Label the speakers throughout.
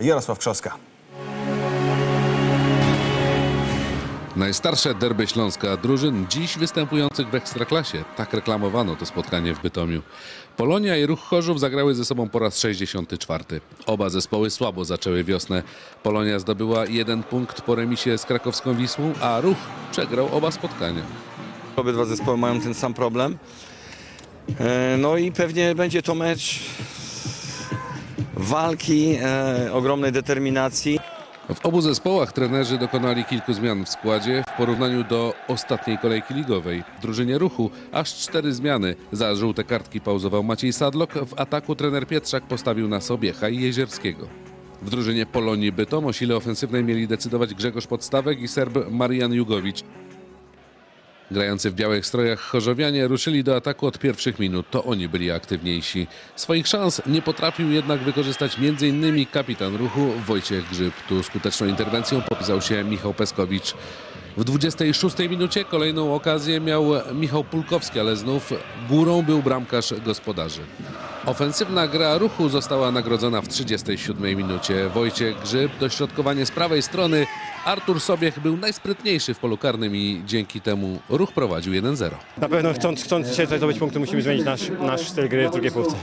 Speaker 1: Jarosław Krzoska.
Speaker 2: Najstarsze derby Śląska drużyn dziś występujących w Ekstraklasie. Tak reklamowano to spotkanie w Bytomiu. Polonia i Ruch Chorzów zagrały ze sobą po raz 64. Oba zespoły słabo zaczęły wiosnę. Polonia zdobyła jeden punkt po remisie z krakowską Wisłą, a Ruch przegrał oba spotkania.
Speaker 3: Obydwa zespoły mają ten sam problem. E, No i pewnie będzie to mecz walki, e, ogromnej determinacji.
Speaker 2: W obu zespołach trenerzy dokonali kilku zmian w składzie w porównaniu do ostatniej kolejki ligowej. W drużynie ruchu aż cztery zmiany. Za żółte kartki pauzował Maciej Sadlok. W ataku trener Pietrzak postawił na Sobiecha i Jezierskiego. W drużynie Polonii Bytom o sile ofensywnej mieli decydować Grzegorz Podstawek i Serb Marian Jugowicz. Grający w białych strojach chorzowianie ruszyli do ataku od pierwszych minut. To oni byli aktywniejsi. Swoich szans nie potrafił jednak wykorzystać m.in. kapitan ruchu Wojciech Grzyb. Tu skuteczną interwencją popisał się Michał Peskowicz. W 26 minucie kolejną okazję miał Michał Pulkowski, ale znów górą był bramkarz gospodarzy. Ofensywna gra ruchu została nagrodzona w 37 minucie. Wojciech Grzyb, dośrodkowanie z prawej strony. Artur Sobiech był najsprytniejszy w polu karnym i dzięki temu ruch prowadził 1-0.
Speaker 4: Na pewno chcąc, chcąc dzisiaj zdobyć punkty musimy zmienić nasz, nasz styl gry w drugiej połówce.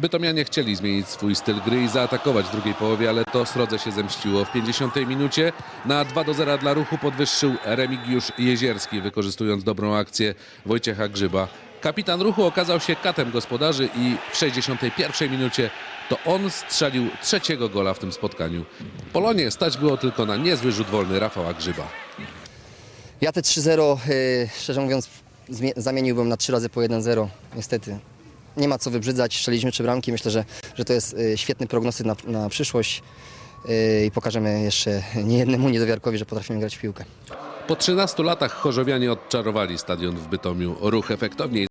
Speaker 2: Bytomianie chcieli zmienić swój styl gry i zaatakować w drugiej połowie, ale to srodze się zemściło. W 50 minucie na 2 do 0 dla ruchu podwyższył Remigiusz Jezierski, wykorzystując dobrą akcję Wojciecha Grzyba. Kapitan ruchu okazał się katem gospodarzy i w 61 minucie to on strzelił trzeciego gola w tym spotkaniu. Polonie stać było tylko na niezły rzut wolny Rafała Grzyba.
Speaker 5: Ja te 3-0, y, szczerze mówiąc, zamieniłbym na 3 razy po 1-0. Niestety. Nie ma co wybrzydzać, strzeliliśmy trzy bramki. Myślę, że, że to jest y, świetny prognostyk na, na przyszłość y, i pokażemy jeszcze niejednemu niedowiarkowi, że potrafimy grać w piłkę.
Speaker 2: Po 13 latach chorzowianie odczarowali stadion w Bytomiu. Ruch efektowniej